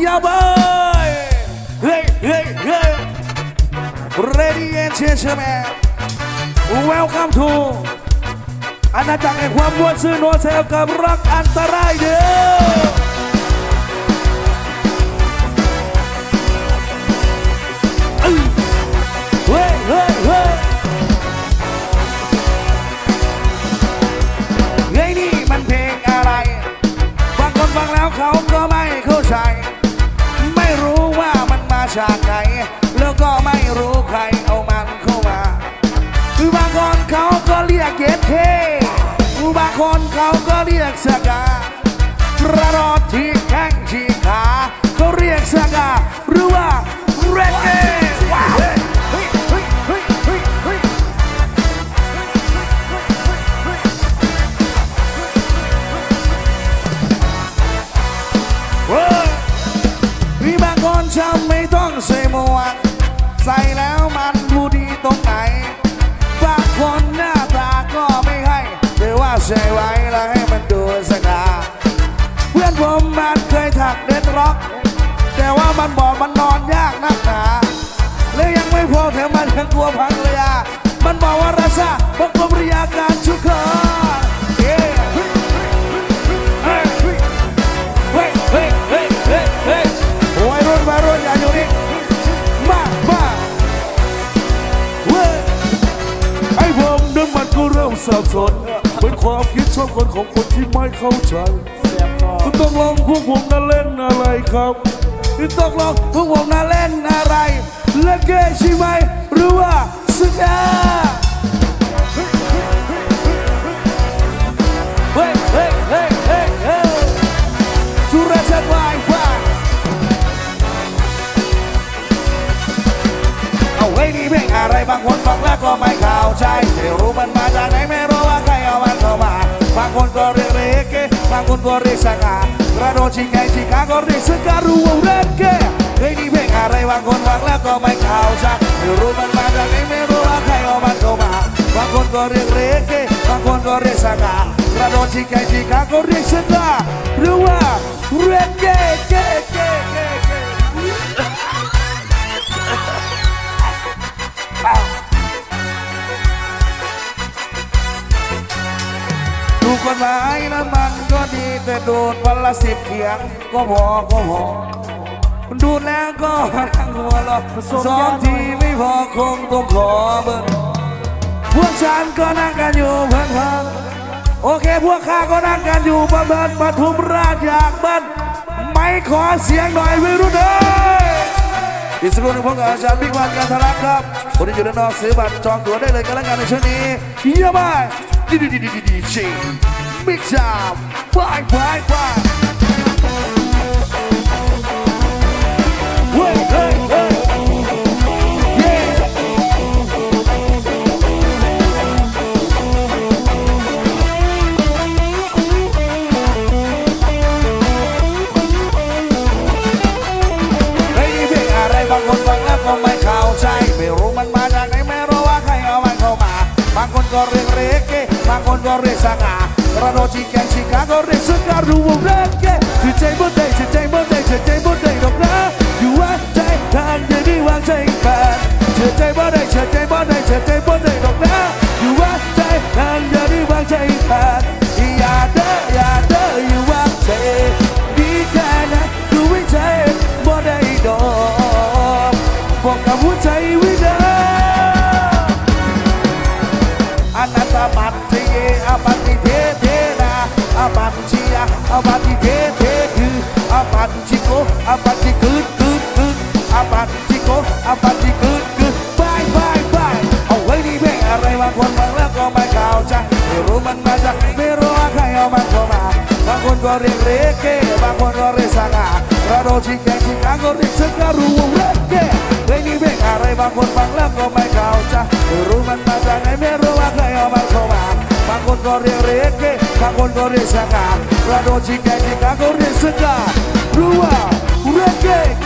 Yeah, boy. Hey, hey, hey. Ready and gentlemen. Welcome to อาณาจักรแห่งความม้วนซื่อโนเซลกับรักอันตรายเด้อเอ้ยเฮ้ยเฮ้ยเฮ้ยเฮ้ยนี่มันเพลงอะไรบางคนฟังแล้วเขาก็ไม่เข้าใจ รู้ว่ามันมาจากไหน แล้วก็ไม่รู้ใครเอามันเข้ามาคือบางคนเขาก็เรียกเกตเทบางคนเขาก็เรียกสกากระรอดที่แข้งที่ขาเขาเรียกสกาหรือว่า แต่ว่ามันบอกมันนอนยากนักหนาและยังไม่พอแถมมันยังกลัวพังเลยอะมันบอกว่าราชาบอกบริยาการชุกเขินเย้เฮ้ยเฮ้ยเฮ้ยเฮ้ยเฮ้ยเฮ้ยเฮ้ยวัยรุ่นวัยรุ่นอย่าอยู่นี่มามาเว้ยไอ้ผมนั้นมันก็เริ่มสับสนเป็นความคิดชอบคนของคนที่ไม่เข้าใจคุณต้องลองพวกผมนั้นเล่นอะไรครับ ต้องลงพวกผมนั้นเล่นอะไรเล่นเกมใช่ไหมหรือว่าสกาเฮ้ยเฮ้ยเฮ้ยเฮ้ยเฮ้ยทุเรศวายฟ้าเอาไว้นี่เพลงอะไรบางคนฟังแล้วก็ไม่เข้าใจไม่รู้มันมาจากไหนไม่รู้ว่าใครเอามันเข้ามาบางคนก็เรียกเรเกบางคนก็เรียกสกา กระโดดชิงไก่ชิงขาก็เรียกสการูว่าเรเกเฮ้ยนี่เพลงอะไรบางคนฟังแล้วก็ไม่เข้าใจไม่รู้มันมาจากไหนไม่รู้ว่าใครเอามันเข้ามาบางคนก็เรียกเรเก้บางคนก็เรียกสกากระโดดชิงไก่ชิงขาก็เรียกสกาหรือว่าเรเก้เก้เก้เกเกดูกฎหมายนั้นมันก็ดี แต่ดูดวันละสิบเขียงก็พอก็พอดูดแล้วก็ทั้งหัวเราะสองทีไม่พอคงต้องขอเบิ้งพวกฉันก็นั่งกันอยู่เพื่อนๆโอเคพวกข้าก็นั่งกันอยู่ประเมินปทุมราชอยากเบิ้ลไม่ขอเสียงหน่อยไม่รู้เด้ออีกสักครู่หนึงพบกับอาจารย์บิ๊กวันการทะลักครับคนที่อยู่ด้านนอกซื้อบัตรจองตั๋วได้เลยกันแล้วกันในช่วงนี้เยี่ยมมากดีดีดีดีดีดีชิง บิ๊กจามบายบายบายเฮ้ยเฮ้ยเฮ้ยเย้เฮ้ยนี่เพลงอะไรบางคนฟังแล้วก็ไม่เข้าใจ ไม่รู้มันมาจากไหนไม่รู้ว่าใครเอามันเข้ามา บางคนก็เรียกเรเกบางคนก็เรียกสกา กระโดดชิงแกงชิงขาก็เรียกสการูวงเรเกคือใจบนใจใจบนใจใจบนใจดอกนะอยู่ว่าใจทางเดียวที่วางใจแปดเชื่อใจบ่ได้เชื่อใจบ่ได้เชื่อใจบ่ได้ดอกนะอยู่ว่าใจทางเดียวที่วางใจแปดอย่าเด้ออย่าเด้ออยู่วางใจดีแค่ไหนดูไว้ใจบ่ได้ดอกบอกกับหัวใจ อปัญชิกึดกึดกึดอปัญชิโกอปัญชิกึดกึดบายบายบายเอาไว้นี่เพลงอะไรบางคนฟังแล้วก็ไม่เข้าใจไม่รู้มันมาจากไม่รู้ว่าใครเอามันเข้ามาบางคนก็เรียกเรเกบางคนก็เรียกสกากระโดดชิงแกงชิงขาก็เรียกสการูวงเรเกเพลงนี้เพลงอะไรบางคนฟังแล้วก็ไม่เข้าใจไม่รู้มันมาจากไหนไม่รู้ว่าใครเอามันเข้ามาบางคนก็เรียกเรเกบางคนก็เรียกสกากระโดดชิงแกงชิงขาก็เรียกสกา reggae.